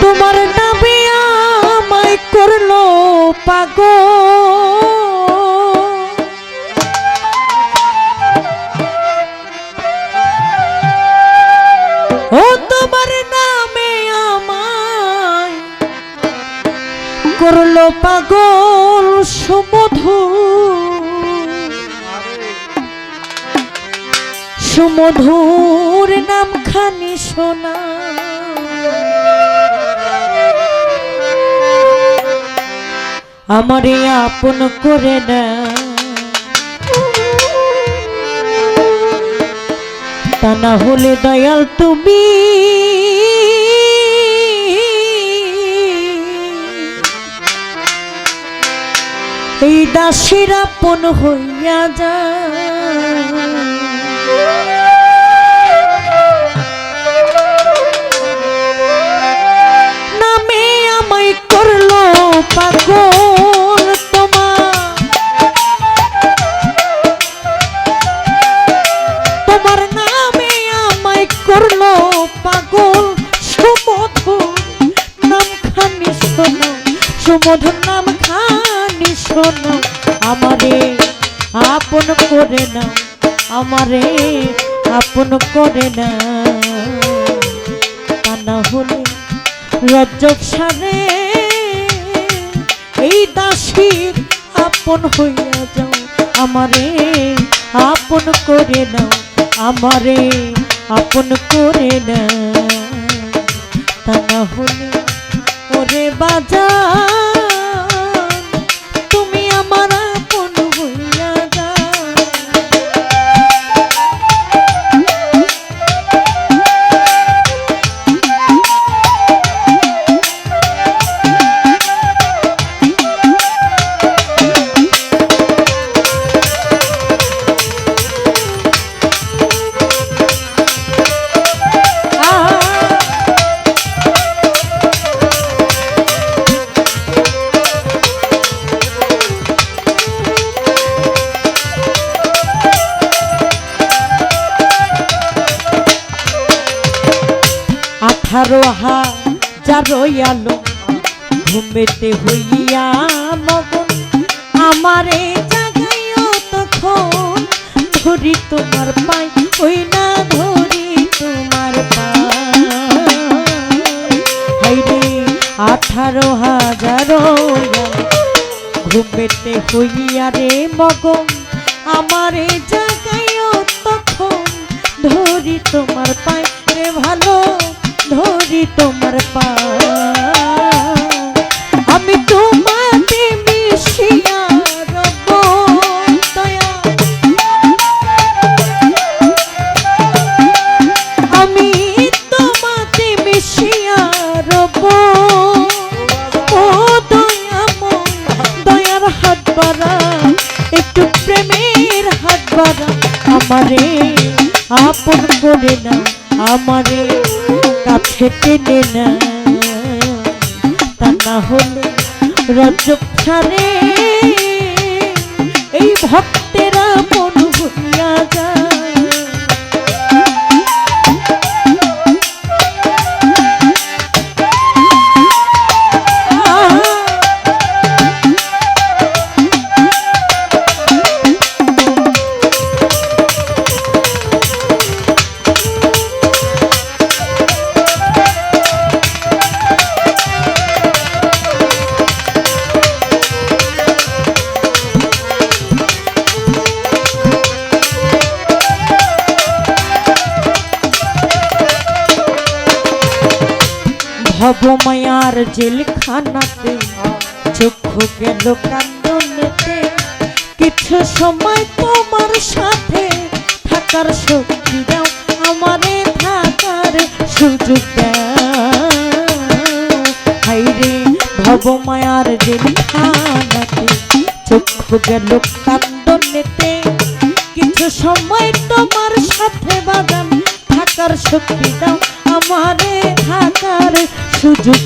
তোমার নামে আমায় করল আমায় করল পাগল সুমধু। সুমধুর নাম খানি সোনা আমারে আপন করে না। তা না হলে দয়াল তুমি এই দাসের আপন হইয়া যা। শোনো, সুমধুর নাম খানি শোনো, আমারে আপন করে না আমারে আপন করে না হলে সারে, এই দাসীর আপন হইয়া যাও, আমারে আপন করে নাও, আমারে আপন করে না তা না হলে ওরে বাজার। আঠারো হাজার আলো ঘুমেতে হইয়া মগন। আমারে জাগাইও তখন, ধরি তোমার পাই ওই না ধরি তোমার পাই রে আঠারো হাজার ঘুমেতে হইয়া রে মগন। আমারে জাগাইও তখন, ধরি তোমার পাই রে ভালো ধরি তোমার পা। আমি তোমাতে মিশিয়া আমি হাত একটু প্রেমের হাত বাড়া। আমারে আপন করে না, আমারে কাছে টেনে না। তা না হলে রজব ছাড়ে। এই ভক্তেরা জেলখানাতে চক্ষু গেল কান্দনেতে। কিছু সময় তোমার সাথে থাকার শক্তি দাও, আমারে থাকার সুযোগ দাও। হাইরে ভবমায়ার জেলখানাতে চক্ষু গেল কান্দনেতে। কিছু সময় তোমার সাথে বাদাম থাকার শক্তি দাও আমারে থাকার সুযোগ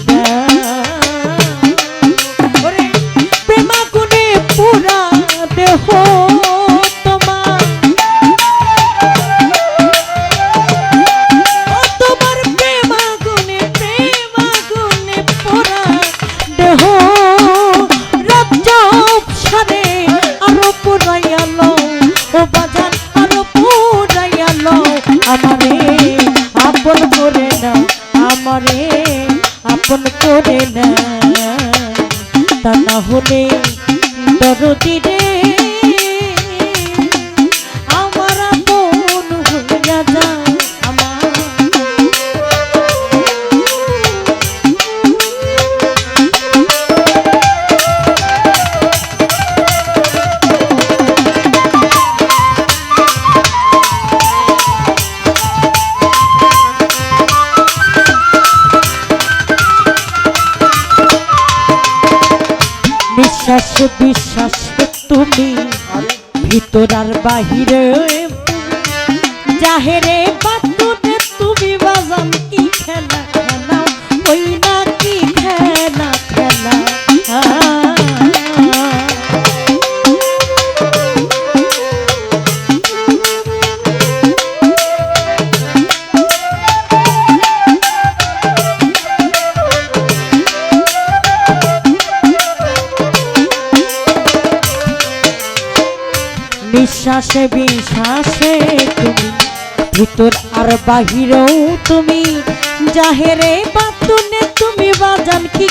বিশ্বাস তুমি। ভিতর আর বাহিরে জাহেরে বাতুনে তুমি বাজান কি খেলা? নিঃশ্বাসে বিশ্বাসে তুমি। ভিতর আর বাহিরেও তুমি। জাহেরে বাতুনে তুমি বাজান কি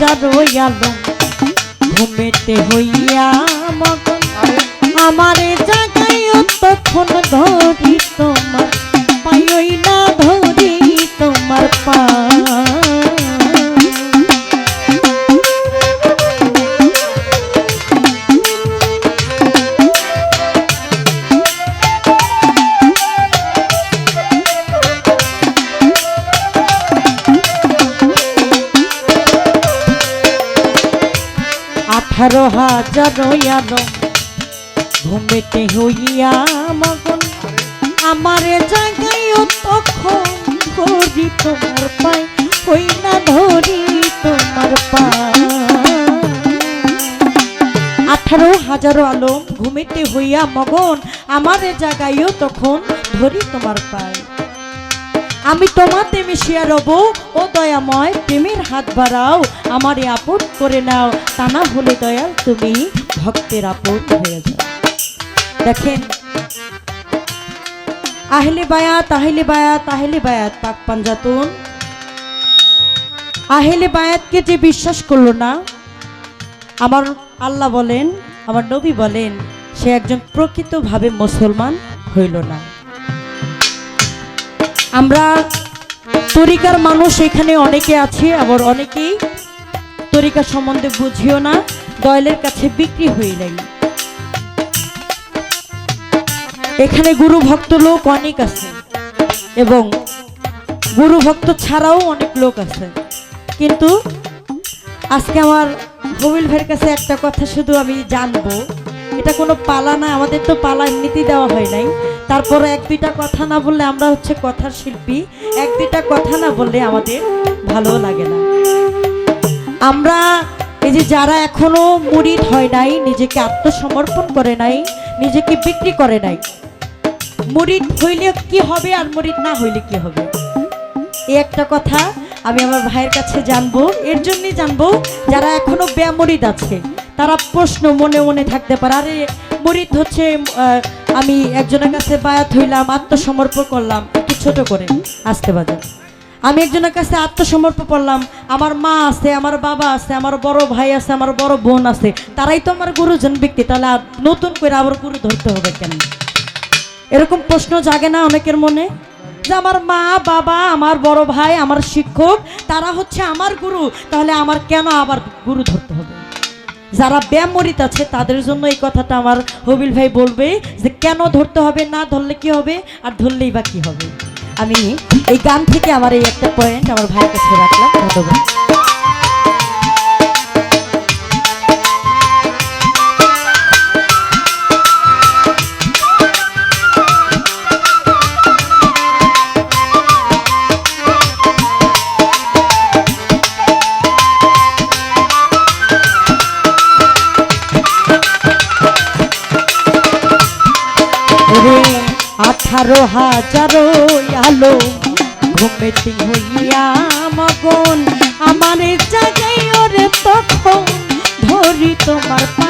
হাজার আলো ঘুমেতে হইয়া আঠারো হাজার আলো ঘুমেতে হইয়া মগন আমারে জাগাইও তখন ধরি তোমার পাই হই না ধরি তোমার পা আঠারো হাজারো আলো ঘুমেতে হইয়া মগন আমারে জাগাইও তখন ধরি তোমার পাই আমি তোমাতে মিশিয়া রব, ও দয়াময় প্রেমের হাত বাড়াও, আমারে আপদ করে নাও। তা না হলে দয়াল তুমি ভক্তের আপদ হয়ে যাও। দেখেন, আহলে বায়াত আহলে বায়াত আহলে বায়াত, পাক পাঞ্জাতুন। আহলে বায়াতকে যে বিশ্বাস করল না, আমার আল্লাহ বলেন, আমার নবী বলেন, সে একজন প্রকৃতভাবে মুসলমান হইল না। আমরা তরিকার মানুষ এখানে অনেকে আছে, আবার অনেকেই তরিকা সম্বন্ধে বুঝিও না দয়ালের কাছে বিক্রি হয়ে যায় এখানে গুরু ভক্ত লোক অনেক আছে, এবং গুরু ভক্ত ছাড়াও অনেক লোক আছে। কিন্তু আজকে আমার হবিল ভাইয়ের কাছে একটা কথা শুধু আমি জানব। এটা কোনো পালা না, আমাদের তো পালা এমনিতেই দেওয়া হয় নাই। তারপরে এক দুইটা কথা না বললে আমরা হচ্ছে কথার শিল্পী। এক দুইটা কথা না বললে আমাদের ভালো লাগে না। আমরা এই যে যারা এখনও মুড়িদ হয় নাই, নিজেকে আত্মসমর্পণ করে নাই, নিজেকে বিক্রি করে নাই, মুড়িদ হইলে কি হবে আর মুড়িদ না হইলে কি হবে? এই একটা কথা আমি আমার ভাইয়ের কাছে জানব। এর জন্যই জানব, যারা এখনও ব্যামরিদ আছে তারা প্রশ্ন মনে মনে থাকতে পারে। আরে মরিদ হচ্ছে আমি একজনের কাছে বায়াত হইলাম, আত্মসমর্পণ করলাম, একটু ছোট করে আসতে বাজার আমি একজনের কাছে আত্মসমর্পণ করলাম, আমার মা আছে, আমার বাবা আছে, আমার বড় ভাই আছে, আমার বড় বোন আছে, তারাই তো আমার গুরুজন ব্যক্তি, তাহলে নতুন করে আবার গুরু ধরতে হবে কেন? এরকম প্রশ্ন জাগে না অনেকের মনে? যে আমার মা, বাবা, আমার বড় ভাই, আমার শিক্ষক, তারা হচ্ছে আমার গুরু, তাহলে আমার কেন আবার গুরু ধরতে হবে? যারা ব্যামরিত আছে, তাদের জন্য এই কথাটা আমার হবিল ভাই বলবে যে কেন ধরতে হবে, না ধরলে কি হবে, আর ধরলেই বা কি হবে। আমি এই গান থেকে আমার এই একটা পয়েন্ট আমার ভাইয়ের কাছে রাখলাম। ধন্যবাদ। হাজারো হাজারো আলো ঘুমেতে হইয়া মগন। আমার জাগাই ওরে তখন ধরি তোমার না